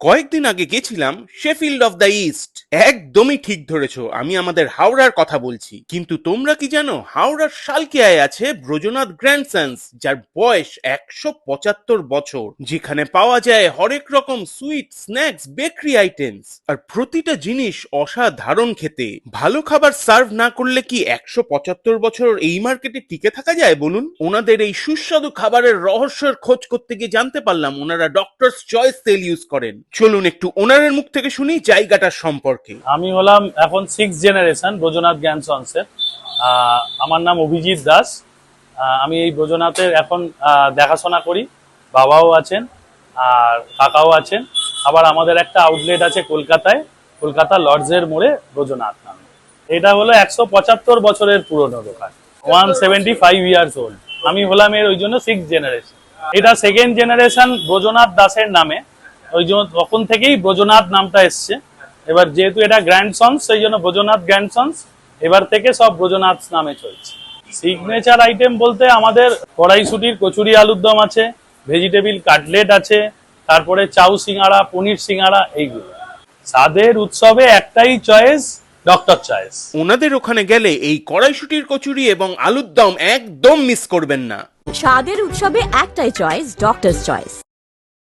কয়েকদিন আগে গেছিলাম শেফিল্ড অফ দ্য ইস্ট একদমই ঠিক ধরেছো, আমি আমাদের হাওড়ার কথা বলছি। কিন্তু তোমরা কি জানো, হাওড়ার শালকিয়ায় আছে ব্রজনাথ গ্র্যান্ডসন্স, যার বয়স একশো পঁচাত্তর বছর। যেখানে পাওয়া যায় হরেক রকম সুইট, স্ন্যাক্স, বেকারি আইটেমস। আর প্রতিটা জিনিস অসাধারণ খেতে। ভালো খাবার সার্ভ না করলে কি একশো পঁচাত্তর বছর এই মার্কেটে টিকে থাকা যায়, বলুন? ওনাদের এই সুস্বাদু খাবারের রহস্যের খোঁজ করতে গিয়ে জানতে পারলাম, ওনারা ডক্টরস চয়েস তেল ইউজ করেন। চলুন একটু ওনারের মুখ থেকে শুনি, জায়গাটার সম্পর্কে। আমি হলাম এখন সিক্স জেনারেশন ব্রজনাথ জ্ঞান সন্সের আমার নাম অভিজিৎ দাস। আমি এই ব্রজনাথের এখন দেখাশোনা করি। বাবাও আছেন আর কাকাও আছেন। আবার আমাদের একটা আউটলেট আছে কলকাতায়, কলকাতা লর্ডসের মোড়ে ব্রজনাথ নামে। এটা হলো একশো পঁচাত্তর বছরের পুরনো দোকান। One seventy five years old আমি হলাম এর ওই জন্য সিক্স জেনারেশন এটা সেকেন্ড জেনারেশন ব্রজনাথ দাসের নামে। ওই জন্য তখন থেকেই ব্রজনাথ নামটা এসছে। এবার যেহেতু এটা গ্র্যান্ড গ্র্যান্ডসন্স সেই জন্য ব্রজনাথ গ্র্যান্ডসন্স এবার থেকে সব ব্রজনাথ নামে চলছে। সিগনেচার আইটেম বলতে আমাদের কড়াইশুটির কচুরি আলুর দম আছে ভেজিটেবিল কাটলেট আছে তারপরে চাউ সিঙ্গাড়া পনির সিঙ্গাড়া এইগুলো। স্বাদের উৎসবে একটাই চয়েস ডক্টর চয়েস ওনাদের ওখানে গেলে এই কড়াইশুটির কচুরি এবং আলুর দম একদম মিস করবেন না। স্বাদের উৎসবে একটাই চয়েস ডক্টর চয়েস